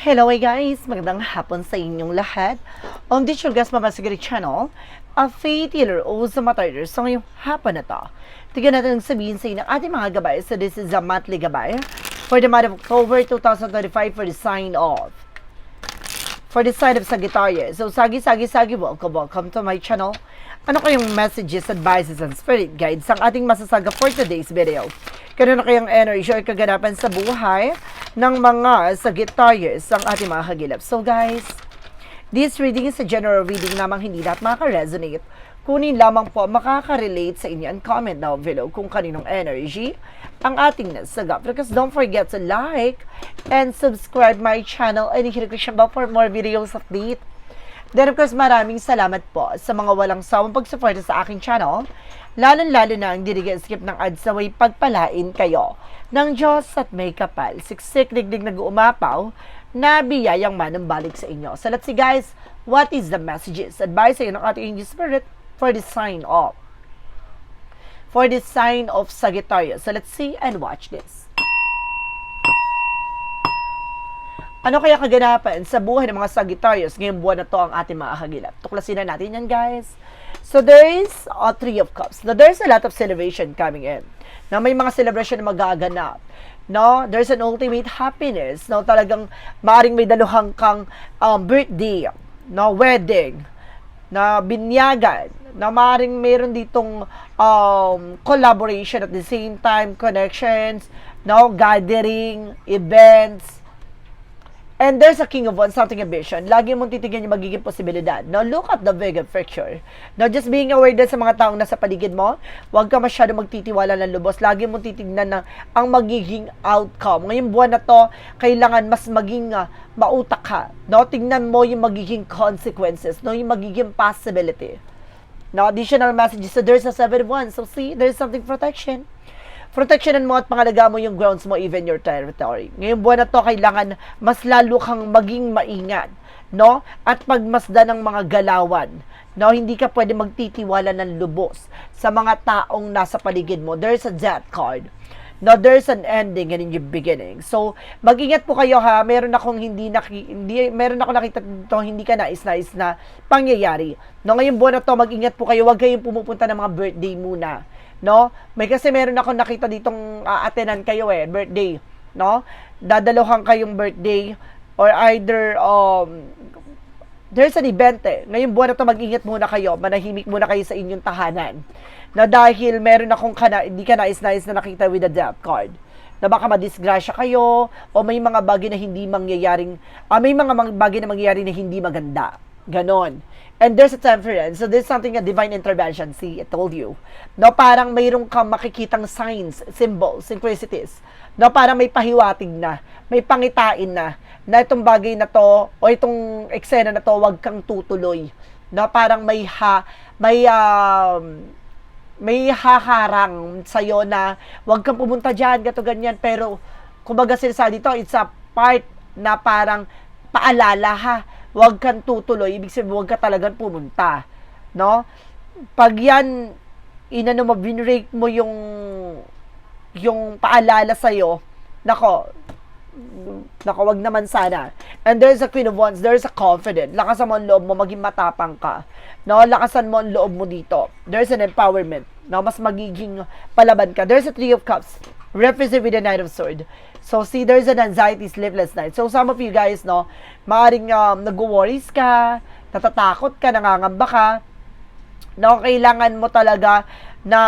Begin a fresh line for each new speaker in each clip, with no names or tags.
Hello guys! Magandang hapon sa inyong lahat. On this your guys Mamasigari channel, a faith healer o sa matarder sa ngayong hapon na to. Tignan natin ang sabihin sa inyo ng ating mga gabay. So this is a monthly gabay for the month of October 2025 for the sign of for the sign of Sagittarius. So, Sagi, Sagi, Sagi, welcome, welcome to my channel. Ano kayong messages, advices, and spirit guides ang ating masasaga for today's video? Kano na kayang energy or kaganapan sa buhay ng mga Sagittarius ang ating mga kagilap. So, guys, this reading is a general reading namang hindi lahat makaka-resonate. Kunin lamang po makaka-relate sa inyo and comment down below kung kaninong energy ang ating nasagap. Because don't forget to like and subscribe my channel and hit the bell for more videos update. Then of course, maraming salamat po sa mga walang sawang pagsuporta sa aking channel. Lalo-lalo na ang hindi skip ng ads na way pagpalain kayo ng Diyos at may kapal. Siksik, digdig nag-uumapaw na biyayang manumbalik sa inyo. So let's see guys, what is the messages? Advice sa ng ating angel spirit for the sign of for the sign of Sagittarius. So let's see and watch this. Ano kaya kaganapan sa buhay ng mga Sagittarius ngayong buwan na to ang ating mga kagilap? Tuklasin na natin yan, guys. So, there is a Three of Cups. Now, there's a lot of celebration coming in. Na may mga celebration na magaganap. No, there's an ultimate happiness. No, talagang maaring may daluhang kang um, birthday, no, wedding, na binyagan, na maaaring meron ditong um, collaboration at the same time, connections, no, gathering, events, And there's a king of one, something ambition. Lagi mong titignan yung magiging posibilidad. Now, look at the bigger picture. Now, just being aware din sa mga taong nasa paligid mo, huwag ka masyado magtitiwala ng lubos. Lagi mong titignan na ang magiging outcome. Ngayong buwan na to, kailangan mas maging uh, mautak ka. No? Tingnan mo yung magiging consequences, no? yung magiging possibility. Now, additional messages. So, there's a seven of one. So, see, there's something protection proteksyonan mo at pangalaga mo yung grounds mo, even your territory. Ngayong buwan na to, kailangan mas lalo kang maging maingat, no? At pagmasdan ng mga galawan, no? Hindi ka pwede magtitiwala ng lubos sa mga taong nasa paligid mo. There's a death card. No, there's an ending and a new beginning. So, mag-ingat po kayo ha. Meron akong hindi naki, hindi meron ako nakita dito hindi ka nais-nais na pangyayari. No, ngayong buwan na to, mag-ingat po kayo. Huwag kayong pumupunta ng mga birthday muna no? May kasi meron ako nakita ditong uh, atenan kayo eh, birthday, no? Dadalohan kayong birthday or either um there's an event eh. Ngayong buwan na to mag-ingat muna kayo, manahimik muna kayo sa inyong tahanan. Na dahil meron akong kana, hindi ka nais-nais na nakita with a death card na baka madisgrasya kayo o may mga bagay na hindi mangyayaring uh, may mga bagay na mangyayari na hindi maganda. Ganon. And there's a temperance. So there's something a divine intervention. See, I told you. No, parang mayroong kang makikitang signs, symbols, synchronicities. No, parang may pahiwatig na, may pangitain na, na itong bagay na to, o itong eksena na to, wag kang tutuloy. No, parang may ha, may, um, may haharang sa'yo na wag kang pumunta dyan, gato ganyan. Pero, kumbaga sila dito, it's a part na parang paalala ha huwag kang tutuloy, ibig sabihin huwag ka talagang pumunta. No? Pag yan, inano mo, binrake mo yung yung paalala sa'yo, nako, nako, wag naman sana. And there's a Queen of Wands, there's a confident. Lakasan mo ang loob mo, maging matapang ka. No, lakasan mo ang loob mo dito. There's an empowerment. No, mas magiging palaban ka. There's a Three of Cups, represent with the Knight of Sword. So, see, there's an anxiety, sleepless night. So, some of you guys, no, maaaring um, nag-worries ka, natatakot ka, nangangamba ka, no, kailangan mo talaga na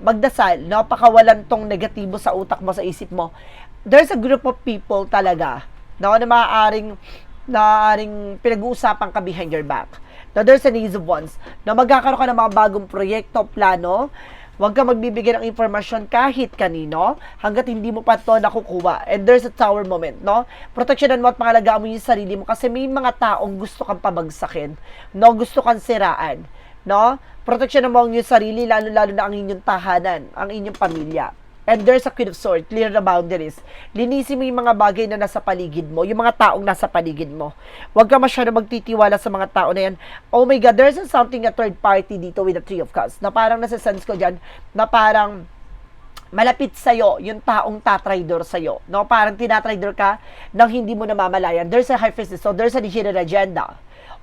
magdasal, no, pakawalan tong negatibo sa utak mo, sa isip mo. There's a group of people talaga, no, na maaaring, maaaring pinag-uusapan ka behind your back. Now, there's an ease of ones, na magkakaroon ka ng mga bagong proyekto, plano, Huwag ka magbibigay ng informasyon kahit kanino hanggat hindi mo pa to nakukuha. And there's a tower moment, no? Proteksyonan mo at pangalagaan mo yung sarili mo kasi may mga taong gusto kang pabagsakin, no? Gusto kang siraan, no? Proteksyonan mo ang iyong sarili, lalo-lalo na ang inyong tahanan, ang inyong pamilya. And there's a queen of swords, clear the boundaries. Linisin mo yung mga bagay na nasa paligid mo, yung mga taong nasa paligid mo. Huwag ka masyado magtitiwala sa mga tao na yan. Oh my God, there's something a third party dito with the Three of Cups na parang nasa sense ko dyan, na parang malapit sa'yo yung taong tatraidor sa'yo. No? Parang tinatraidor ka nang hindi mo namamalayan. There's a high so there's a hidden agenda.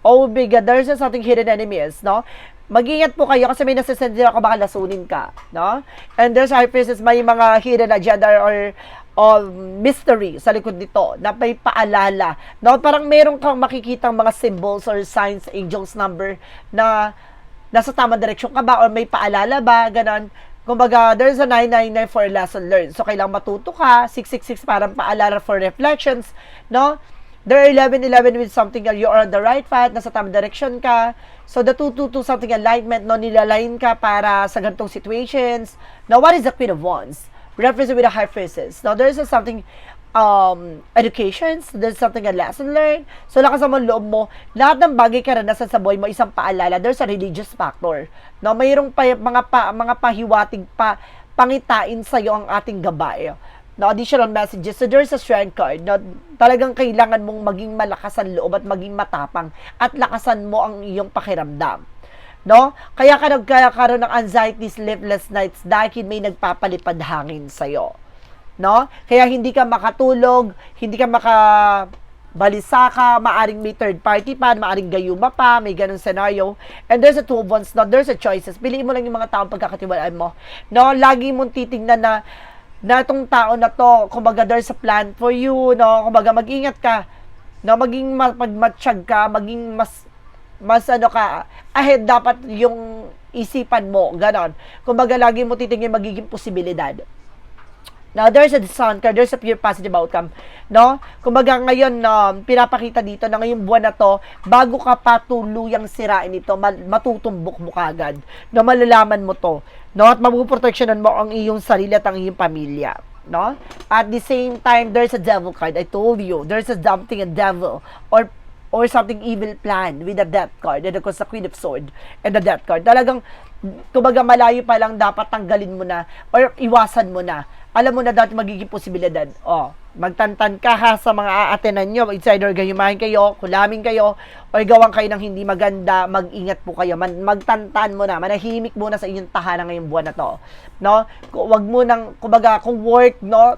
Oh my God, there's a something hidden enemies, no? Mag-ingat po kayo kasi may nasasend ako baka lasunin ka, no? And there's high priestess, may mga hidden agenda or or mystery sa likod nito na may paalala. No? Parang meron kang makikitang mga symbols or signs, angels number na nasa tamang direksyon ka ba or may paalala ba, ganon. Kumbaga, there's a 999 for lesson learned. So, kailangan matuto ka. 666 parang paalala for reflections, no? There are 1111 with something you are on the right path, nasa tamang direction ka. So, the 222 something alignment, no? Nilalain ka para sa ganitong situations. Now, what is the Queen of Wands? Reference with a high priestess. Now, there's a something um, education, so there's something a lesson learned. So, lakas mo loob mo. Lahat ng bagay karanasan sa buhay mo, isang paalala. There's a religious factor. No, mayroong pa, mga pa, mga pahiwatig pa pangitain sa iyo ang ating gabay. No, additional messages. So, there's a strength card. No, talagang kailangan mong maging malakas ang loob at maging matapang at lakasan mo ang iyong pakiramdam. No? Kaya ka nagkakaroon ng anxiety, sleepless nights dahil may nagpapalipad hangin sa'yo no? Kaya hindi ka makatulog, hindi ka maka balisa ka, maaring may third party pa, maaring gayuma pa, may ganun scenario. And there's a two of wands, no? There's a choices. Piliin mo lang yung mga taong pagkakatiwalaan mo. No? Lagi mong titingnan na na itong tao na to, kumbaga there's a plan for you, no? Kumbaga mag-ingat ka. No, maging mapagmatsyag ka, maging mas mas ano ka, ahead dapat yung isipan mo, ganon. Kumbaga lagi mo titingin magiging posibilidad. Now, there's a sun card, there's a pure positive outcome, no? Kumbaga ngayon, um, pinapakita dito na ngayong buwan na to, bago ka pa tuluyang sirain ito, matutumbok mo kagad, no? Malalaman mo to, no? At mapuproteksyonan mo ang iyong sarili at ang iyong pamilya, no? At the same time, there's a devil card. I told you, there's a something a devil or or something evil plan with the death card and of course the queen of sword and the death card. Talagang, kumbaga malayo pa lang dapat tanggalin mo na or iwasan mo na alam mo na dati magiging posibilidad. Oh, magtantan ka ha sa mga aatenan nyo. It's either gayumahin kayo, kulamin kayo, o gawan kayo ng hindi maganda, mag-ingat po kayo. Man, magtantan mo na, manahimik muna sa inyong tahanan ngayong buwan na to. No? Wag mo nang, kumbaga, kung work, no,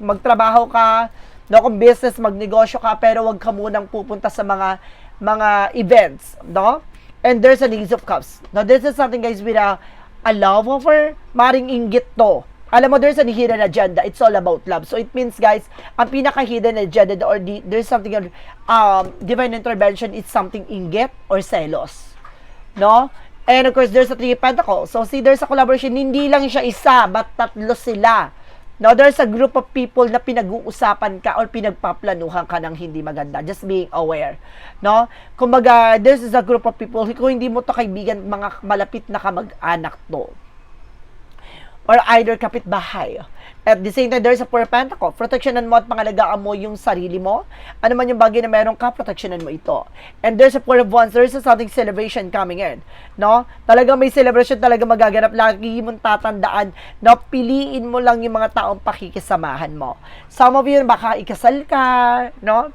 magtrabaho ka, no, kung business, magnegosyo ka, pero wag ka munang pupunta sa mga mga events, no? And there's an Ace of Cups. Now, this is something, guys, with a, a love offer, maring inggit to alam mo, there's a hidden agenda. It's all about love. So, it means, guys, ang pinaka-hidden agenda or the, there's something, um, divine intervention is something inggit or selos. No? And of course, there's a three pentacles. So, see, there's a collaboration. Hindi lang siya isa, but tatlo sila. No, there's a group of people na pinag-uusapan ka or pinagpaplanuhan ka ng hindi maganda. Just being aware. No? Kumbaga, this is a group of people, kung hindi mo to kaibigan, mga malapit na kamag-anak to or either kapitbahay. At the same time, there's a of pentacles. Protectionan mo at pangalagaan mo yung sarili mo. Ano man yung bagay na meron ka, protectionan mo ito. And there's a four of wands. There's a something celebration coming in. No? Talaga may celebration talaga magaganap. Lagi mong tatandaan na piliin mo lang yung mga taong pakikisamahan mo. Some of you, baka ikasal ka, no?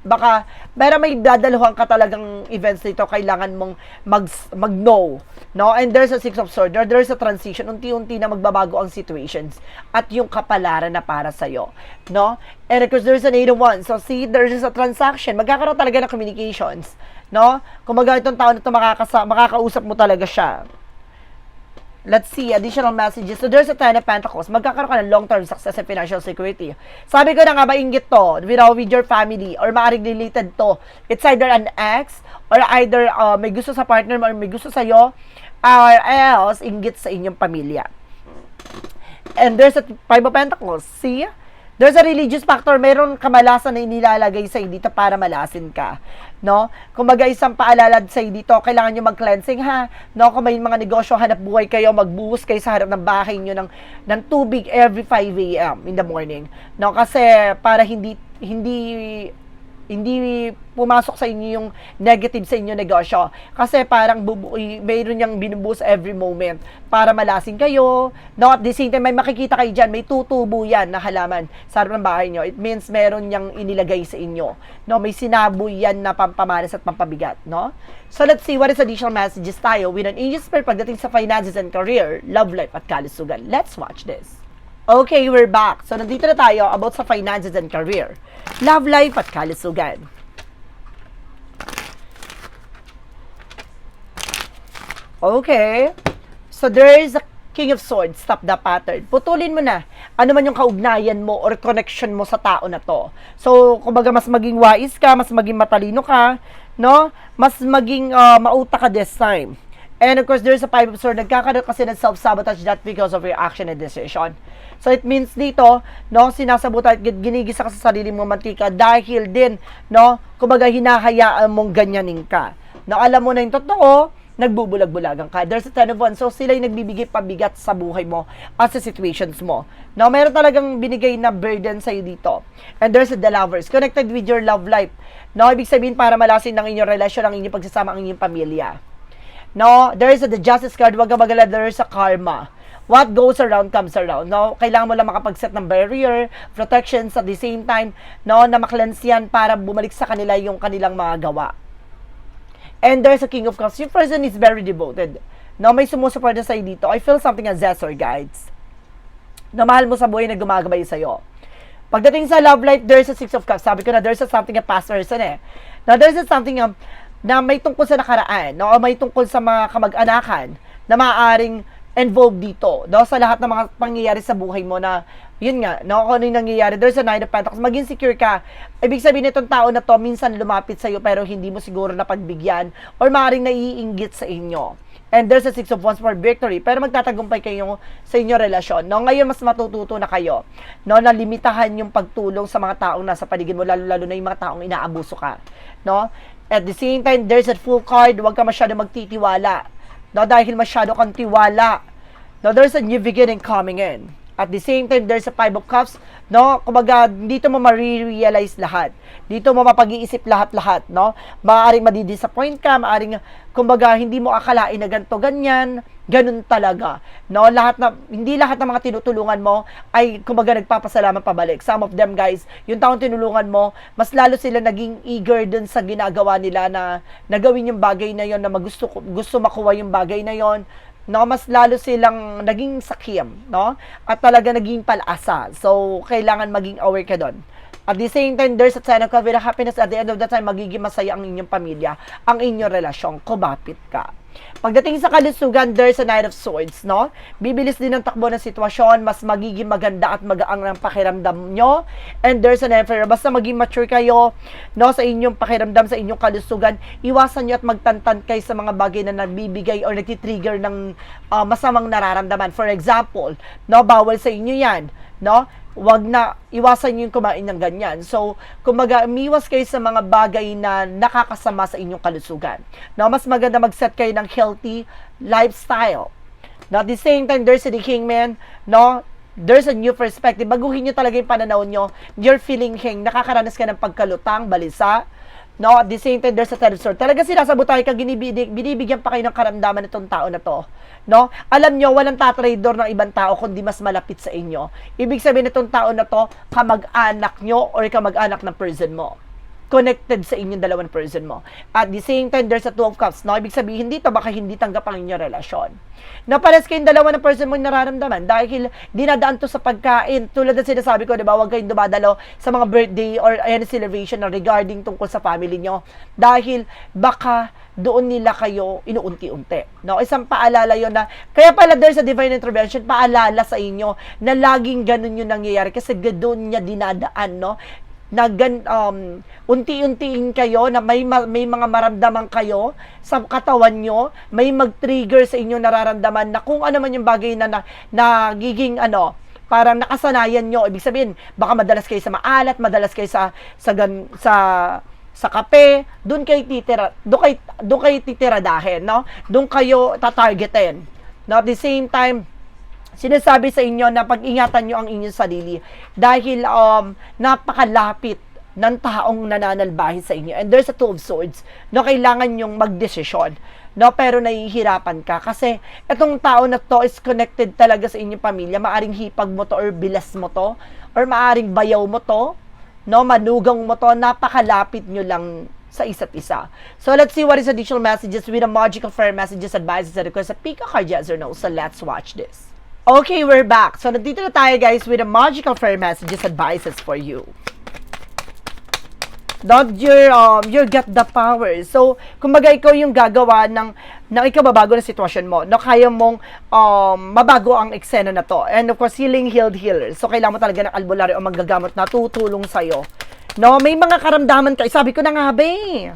baka pero may dadaluhan ka talagang events dito kailangan mong mag mag know no? And there's a six of swords. There, there's a transition. Unti-unti na magbabago ang situations at yung kapalaran na para sa iyo no? And because there's an eight of wands. So see there's a transaction. Magkakaroon talaga ng communications. No? Kung magawa itong tao na ito makakasa, makakausap mo talaga siya Let's see, additional messages. So, there's a Ten of Pentacles. Magkakaroon ka ng long-term success and financial security. Sabi ko na nga, maingit to, you with your family, or maaaring related to. It's either an ex, or either uh, may gusto sa partner mo, or may gusto sa'yo, or else, inggit sa inyong pamilya. And there's a Five of Pentacles. See? There's a religious factor. Meron kamalasan na inilalagay sa dito para malasin ka. No? Kung baga isang paalala sa dito, kailangan nyo mag-cleansing ha. No? Kung may mga negosyo, hanap buhay kayo, magbuhos kayo sa harap ng bahay nyo ng, ng tubig every 5 a.m. in the morning. No? Kasi para hindi hindi hindi pumasok sa inyo yung negative sa inyo negosyo. Kasi parang bubu- mayroon niyang binubuhos every moment para malasing kayo. No, at the same time, may makikita kayo dyan, may tutubo yan na halaman sa harap ng bahay nyo. It means meron niyang inilagay sa inyo. No, may sinaboy yan na pampamanas at pampabigat. No? So let's see what is additional messages tayo with an angel spirit pagdating sa finances and career, love life at kalusugan. Let's watch this. Okay, we're back. So, nandito na tayo about sa finances and career, love life at kalusugan. Okay. So, there is a King of Swords, stop the pattern. Putulin mo na ano man yung kaugnayan mo or connection mo sa tao na to. So, kumbaga, mas maging wise ka, mas maging matalino ka, no? Mas maging uh, mauta ka this time. And of course, there's a five of swords. Nagkakaroon kasi ng self-sabotage that because of your action and decision. So, it means dito, no, sinasabutan at ginigisa ka sa sarili mo mantika dahil din, no, kumbaga, hinahayaan mong ganyanin ka. No, alam mo na yung totoo, nagbubulag-bulagan ka. There's a ten of wands. So, sila yung nagbibigay pabigat sa buhay mo at sa situations mo. No, meron talagang binigay na burden sa'yo dito. And there's the lovers. Connected with your love life. No, ibig sabihin para malasin ng inyong relasyon, ang inyong pagsasama, ang inyong pamilya. No, there is a, the justice card. Wag magala, there is a karma. What goes around comes around. No, kailangan mo lang makapag-set ng barrier, protections at the same time, no, na maklans yan para bumalik sa kanila yung kanilang mga gawa. And there's a King of Cups. Yung person is very devoted. No, may sumusuporta sa'yo dito. I feel something as Zessor, guides. Na mahal mo sa buhay na gumagabay sa'yo. Pagdating sa love life, there's a Six of Cups. Sabi ko na there's a something a past person eh. Now, there's a something um, na may tungkol sa nakaraan, no? O may tungkol sa mga kamag-anakan na maaaring involved dito, no? Sa lahat ng mga pangyayari sa buhay mo na yun nga, no, kung ano yung nangyayari, there's a nine of pentacles, maging secure ka. Ibig sabihin itong tao na to, minsan lumapit sa'yo pero hindi mo siguro napagbigyan or maaaring naiinggit sa inyo. And there's a six of wands for victory. Pero magtatagumpay kayo sa inyong relasyon. No? Ngayon, mas matututo na kayo. No? Na limitahan yung pagtulong sa mga taong nasa paligid mo, lalo-lalo na yung mga taong inaabuso ka. No? At the same time, there's a full card. Huwag ka masyado magtitiwala. No? Dahil masyado kang tiwala. No? There's a new beginning coming in. At the same time, there's a five of cups, no? Kumbaga, dito mo ma-realize lahat. Dito mo mapag-iisip lahat-lahat, no? Maaaring madidisappoint ka, maaaring, kumbaga, hindi mo akalain na ganito, ganyan, ganun talaga. No? Lahat na, hindi lahat ng mga tinutulungan mo ay, kumbaga, nagpapasalamat pabalik. Some of them, guys, yung taong tinulungan mo, mas lalo sila naging eager dun sa ginagawa nila na nagawin yung bagay na yon na magusto, gusto makuha yung bagay na yon no? Mas lalo silang naging sakim no? At talaga naging palasa. So kailangan maging aware ka doon at the same time there's a sign of with happiness at the end of the time magiging masaya ang inyong pamilya ang inyong relasyon kumapit ka Pagdating sa kalusugan, there's a Knight of Swords, no? Bibilis din ang takbo ng sitwasyon, mas magiging maganda at magaang ng pakiramdam nyo. And there's an Emperor. Basta maging mature kayo, no, sa inyong pakiramdam, sa inyong kalusugan, iwasan nyo at magtantan kayo sa mga bagay na nagbibigay or nagtitrigger ng uh, masamang nararamdaman. For example, no, bawal sa inyo yan, no? Wag na iwasan yung kumain ng ganyan. So, kumbaga, umiwas kayo sa mga bagay na nakakasama sa inyong kalusugan. No, mas maganda mag-set kayo ng healthy lifestyle. No, at the same time, there's a king man, no, there's a new perspective. Baguhin niyo talaga yung pananaw niyo. You're feeling king. Nakakaranas ka ng pagkalutang, balisa, No, at the same time, there's a third sword. Talaga sinasabotay ka, binibig, binibigyan pa kayo ng karamdaman nitong tao na to. No? Alam nyo, walang tatrador ng ibang tao kundi mas malapit sa inyo. Ibig sabihin nitong tao na to, kamag-anak nyo or kamag-anak ng person mo connected sa inyong dalawang person mo. At the same time, there's a two of cups. No? Ibig sabihin dito, baka hindi tanggap ang inyong relasyon. Na pares kayong dalawa ng person mo nararamdaman dahil dinadaan to sa pagkain. Tulad ng sinasabi ko, di ba, huwag kayong dumadalo sa mga birthday or any celebration na regarding tungkol sa family nyo. Dahil baka doon nila kayo inuunti-unti. No? Isang paalala yon na, kaya pala there's a divine intervention, paalala sa inyo na laging ganun yung nangyayari kasi doon niya dinadaan, no? Na gan, um, unti-untiin kayo na may may mga maramdaman kayo sa katawan nyo, may mag-trigger sa inyo nararamdaman na kung ano man yung bagay na, na nagiging ano, parang nakasanayan nyo. Ibig sabihin, baka madalas kayo sa maalat, madalas kayo sa sa gan, sa sa kape, doon kayo titira, doon kayo, doon kayo titiradahin, no? Doon kayo tatargetin. No, at the same time, sinasabi sa inyo na pag-ingatan nyo ang inyong sarili dahil um, napakalapit ng taong nananalbahi sa inyo. And there's a two of swords, no, kailangan yung magdesisyon, no, pero nahihirapan ka kasi itong tao na to is connected talaga sa inyong pamilya, maaring hipag mo to or bilas mo to, or maaring bayaw mo to, no, manugang mo to, napakalapit nyo lang sa isa't isa. So let's see what is additional messages with a magical fire messages, advices, and requests. Pick a card, yes or no. So let's watch this. Okay, we're back. So nandito na tayo guys with a magical fire messages, advices for you. Not your, um, you get the power. So, kumbaga ikaw yung gagawa ng, ng ikababago na sitwasyon mo. No, kaya mong um, mabago ang eksena na to. And of course, healing, healed, healer. So, kailangan mo talaga ng albularyo o magagamot na tutulong sa'yo. No, may mga karamdaman ka. Sabi ko na nga, be.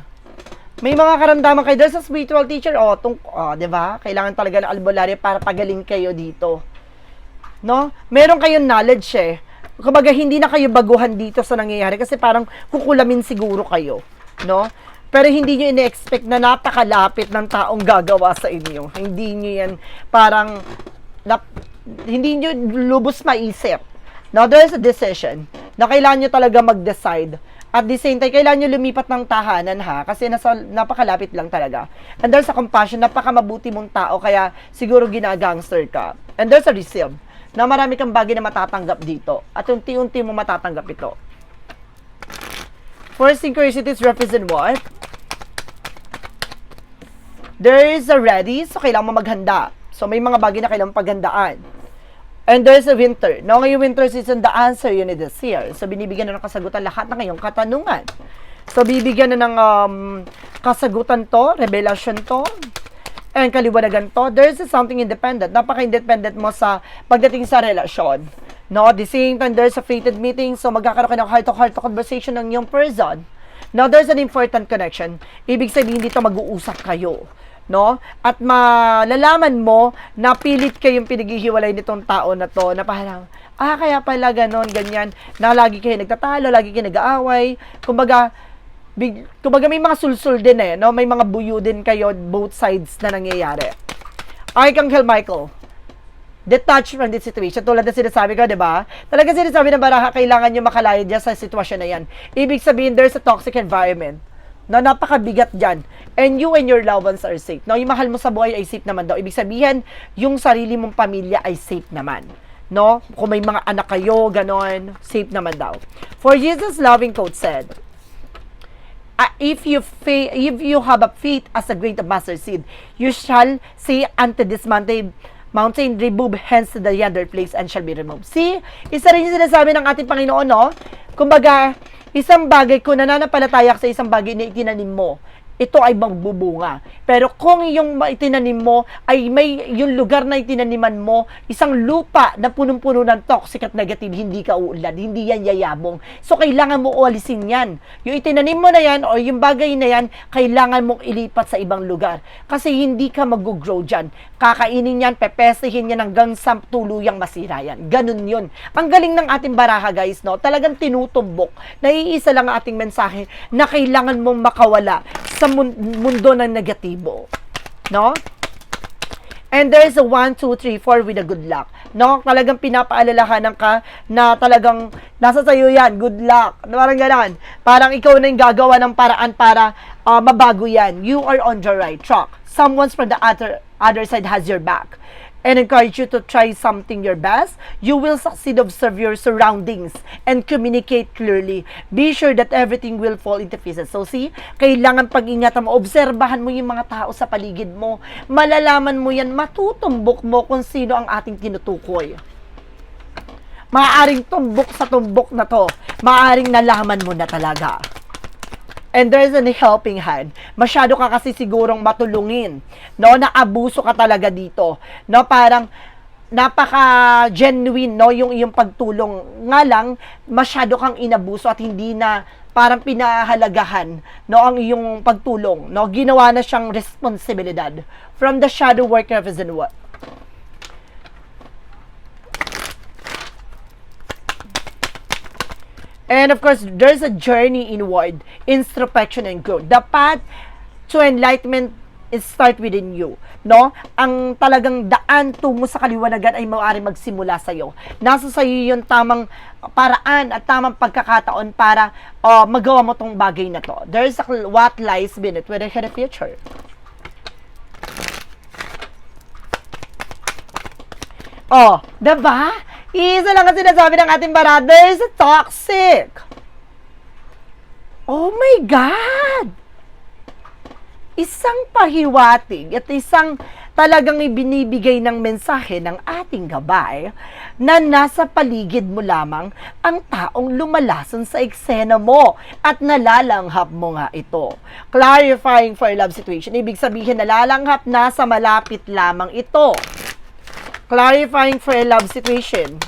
May mga karamdaman kayo. There's a spiritual teacher. O, tung, oh, di ba? Kailangan talaga ng albularyo para pagaling kayo dito. No? Meron kayong knowledge eh. Kumbaga, hindi na kayo baguhan dito sa nangyayari kasi parang kukulamin siguro kayo. No? Pero hindi nyo ina-expect na napakalapit ng taong gagawa sa inyo. Hindi nyo yan parang, nap, hindi nyo lubos maisip. Now, there is a decision na kailangan nyo talaga mag-decide. At the same time, kailangan nyo lumipat ng tahanan ha, kasi nasa, napakalapit lang talaga. And there's a compassion, napakamabuti mong tao, kaya siguro ginagangster ka. And there's a receive, na marami kang bagay na matatanggap dito. At unti-unti mo matatanggap ito. For synchronicities represent what? There is a ready, so kailangan mo maghanda. So may mga bagay na kailangan paghandaan. And there's a winter. No, ngayong winter season, the answer need is here. So binibigyan na ng kasagutan lahat ng ngayong katanungan. So bibigyan na ng um, kasagutan to, revelation to, and kaliwanagan to. There's something independent. Napaka-independent mo sa pagdating sa relasyon. No, the same time, there's a fated meeting. So magkakaroon ka ng heart-to-heart conversation ng yung person. Now, there's an important connection. Ibig sabihin dito mag-uusap kayo no? At malalaman mo na pilit kayong pinaghihiwalay nitong tao na to na parang, ah, kaya pala ganon, ganyan, na lagi kayo nagtatalo, lagi kayo nag-aaway. Kumbaga, big, kumbaga may mga sulsul din eh, no? May mga buyo din kayo both sides na nangyayari. Archangel Michael, detach from this situation. Tulad na sinasabi ko, di ba? Talaga sinasabi ng baraha, kailangan nyo makalaya dyan sa sitwasyon na yan. Ibig sabihin, there's a toxic environment na napakabigat dyan. And you and your loved ones are safe. No, yung mahal mo sa buhay ay safe naman daw. Ibig sabihin, yung sarili mong pamilya ay safe naman. No? Kung may mga anak kayo, ganon, safe naman daw. For Jesus' loving quote said, uh, if you fa- if you have a faith as a great mustard seed, you shall say unto this mountain, mountain, remove hence the yonder place and shall be removed. See, isa rin yung sinasabi ng ating Panginoon, no? Kumbaga, isang bagay, kung nananampalataya ka sa isang bagay na itinanim mo, ito ay magbubunga. Pero kung yung itinanim mo ay may yung lugar na itinaniman mo, isang lupa na punong-puno ng toxic at negative, hindi ka uulad, hindi yan yayabong. So, kailangan mo ualisin yan. Yung itinanim mo na yan o yung bagay na yan, kailangan mong ilipat sa ibang lugar. Kasi hindi ka mag-grow dyan. Kakainin yan, pepesihin yan hanggang sa tuluyang masira yan. Ganun yun. Ang galing ng ating baraha, guys, no? Talagang tinutumbok. Naiisa lang ang ating mensahe na kailangan mong makawala sa mun- mundo ng negatibo. No? And there is a 1, 2, 3, 4 with a good luck. No? Talagang pinapaalalahanan ka na talagang nasa sayo yan. Good luck. Parang ganon. Parang ikaw na yung gagawa ng paraan para uh, mabago yan. You are on the right track. Someone from the other, other side has your back and encourage you to try something your best, you will succeed observe your surroundings and communicate clearly. Be sure that everything will fall into pieces. So see, kailangan pag-ingatan mo, obserbahan mo yung mga tao sa paligid mo. Malalaman mo yan, matutumbok mo kung sino ang ating tinutukoy. Maaaring tumbok sa tumbok na to. Maaaring nalaman mo na talaga. And there's an helping hand. Masyado ka kasi sigurong matulungin. No, na abuso ka talaga dito. No, parang napaka-genuine no yung yung pagtulong. Nga lang masyado kang inabuso at hindi na parang pinahalagahan no ang iyong pagtulong. No, ginawa na siyang responsibilidad from the shadow work represent And of course, there's a journey inward, introspection and growth. The path to enlightenment it start within you. No? Ang talagang daan tungo sa kaliwanagan ay maaari magsimula sa iyo. Nasa sa iyo yung tamang paraan at tamang pagkakataon para uh, magawa mo tong bagay na to. There's a what lies beneath with the future. Oh, diba? Isa lang ang sinasabi ng ating brothers, toxic. Oh my God! Isang pahiwatig at isang talagang ibinibigay ng mensahe ng ating gabay na nasa paligid mo lamang ang taong lumalason sa eksena mo at nalalanghap mo nga ito. Clarifying for love situation, ibig sabihin nalalanghap na sa malapit lamang ito. Clarifying for a love situation.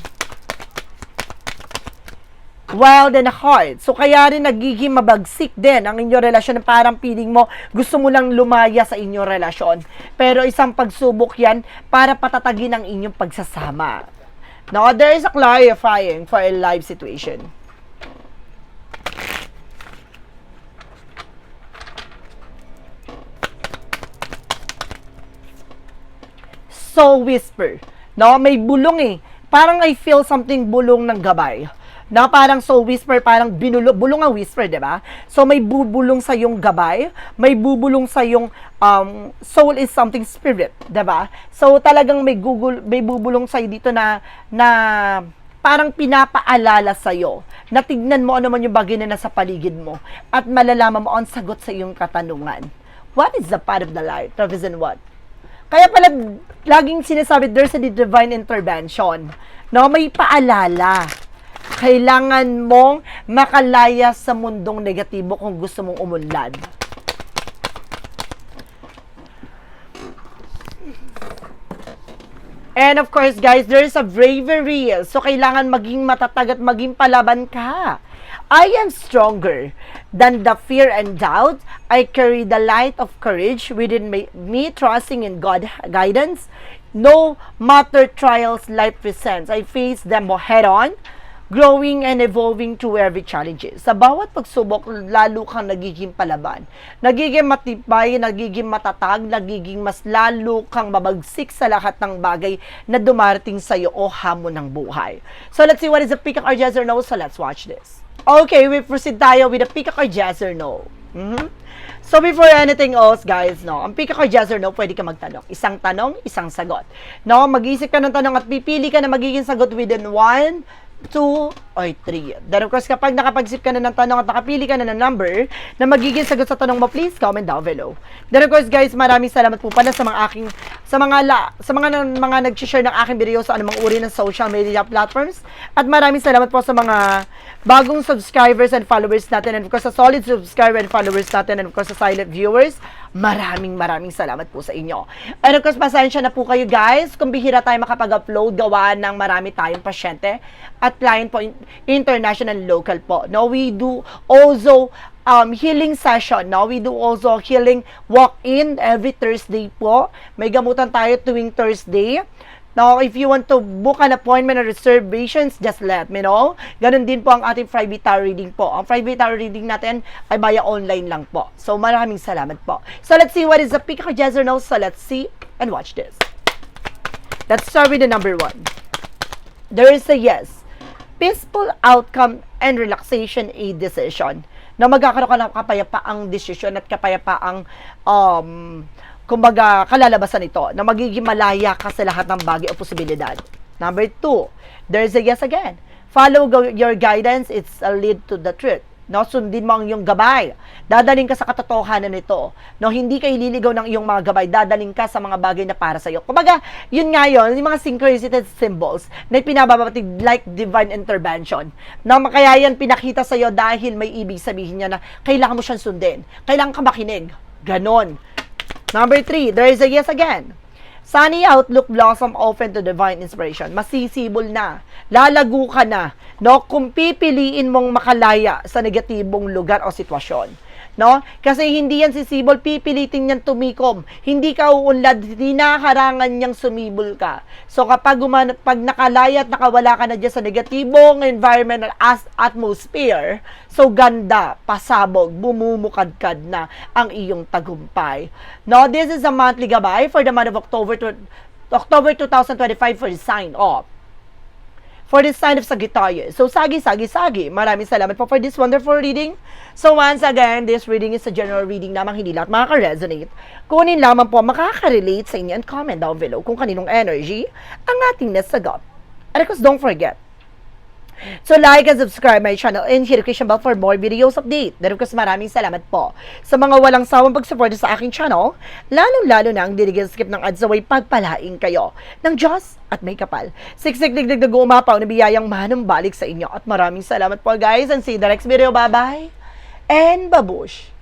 Wild and hard. So, kaya rin nagiging mabagsik din ang inyong relasyon parang feeling mo gusto mo lang lumaya sa inyong relasyon. Pero isang pagsubok yan para patatagin ang inyong pagsasama. Now, there is a clarifying for a live situation. So whisper. No, may bulong eh. Parang I feel something bulong ng gabay. Na parang so whisper, parang binulo, bulong ang whisper, di ba? So may bubulong sa yung gabay, may bubulong sa yung um, soul is something spirit, di ba? So talagang may google, may bubulong sa dito na na parang pinapaalala sa iyo na tignan mo ano man yung bagay na nasa paligid mo at malalaman mo ang sagot sa iyong katanungan. What is the part of the life? Travis and what? Kaya pala, laging sinasabi, there's a divine intervention. No, may paalala. Kailangan mong makalaya sa mundong negatibo kung gusto mong umunlad. And of course, guys, there's a bravery. So, kailangan maging matatag at maging palaban ka. I am stronger than the fear and doubt. I carry the light of courage within me, trusting in God guidance. No matter trials life presents, I face them head on, growing and evolving through every challenges. Sa bawat pagsubok, lalo kang nagiging palaban. Nagiging matibay, nagiging matatag, nagiging mas lalo kang mabagsik sa lahat ng bagay na dumarating sa iyo o hamon ng buhay. So let's see what is the pick or yes or no. So let's watch this. Okay, we proceed tayo with the pick or yes or no. Mhm. So before anything else, guys, no, ang pick or yes or no, pwede ka magtanong. Isang tanong, isang sagot. No, mag-iisip ka ng tanong at pipili ka na magiging sagot within one, two, or three. Then of course, kapag nakapagsip ka na ng tanong at nakapili ka na ng number na magiging sagot sa tanong mo, please comment down below. Then of course, guys, maraming salamat po pala sa mga aking sa mga la, sa mga mga nag-share ng aking video sa anumang uri ng social media platforms. At maraming salamat po sa mga bagong subscribers and followers natin and of course sa solid subscriber and followers natin and of course sa silent viewers. Maraming maraming salamat po sa inyo. And of course, pasensya na po kayo guys kung bihira tayo makapag-upload gawa ng marami tayong pasyente at client po international local po. No, we do also um, healing session. No, we do also healing walk-in every Thursday po. May gamutan tayo tuwing Thursday. Now, if you want to book an appointment or reservations, just let me know. Ganon din po ang ating private tarot reading po. Ang private tarot reading natin ay via online lang po. So, maraming salamat po. So, let's see what is the pick of yes or no. So, let's see and watch this. Let's start with the number one. There is a yes. Peaceful outcome and relaxation a decision. Na magkakaroon ka ng kapayapaang desisyon at kapayapaang um, kumbaga, kalalabasan ito na magiging malaya ka sa lahat ng bagay o posibilidad. Number two, there's a yes again. Follow your guidance, it's a lead to the truth. No, sundin mo ang iyong gabay. Dadaling ka sa katotohanan nito. No, hindi ka ililigaw ng iyong mga gabay. Dadaling ka sa mga bagay na para sa iyo. Kumbaga, yun nga yun, yung mga synchronicity symbols na pinababatig like divine intervention. No, kaya yan pinakita sa iyo dahil may ibig sabihin niya na kailangan mo siyang sundin. Kailangan ka makinig. Ganon. Number three, there is a yes again. Sunny outlook blossom open to divine inspiration. Masisibol na. Lalago ka na. No? Kung pipiliin mong makalaya sa negatibong lugar o sitwasyon. No? Kasi hindi yan sisibol, pipilitin niyan tumikom. Hindi ka uunlad, hindi nakarangan niyang sumibol ka. So kapag uman, pag nakalaya at nakawala ka na dyan sa negatibong environment at atmosphere, so ganda, pasabog, bumumukadkad na ang iyong tagumpay. No, this is a monthly gabay for the month of October to, October 2025 for the sign off for this sign of Sagittarius. So, Sagi, Sagi, Sagi. Maraming salamat po for this wonderful reading. So, once again, this reading is a general reading lamang, hindi lahat makaka-resonate. Kunin lamang po makaka-relate sa inyo and comment down below kung kaninong energy ang ating nasagot. And of course, don't forget, So like and subscribe my channel and hit the notification bell for more videos update. Of course, maraming salamat po sa mga walang sawang pagsuporta sa aking channel, lalong-lalo na ang dinigil skip ng ads away pagpalain kayo ng Diyos at may kapal. Siksik digdig na umapaw na biyayang manong sa inyo at maraming salamat po guys and see you the next video. Bye-bye and babush!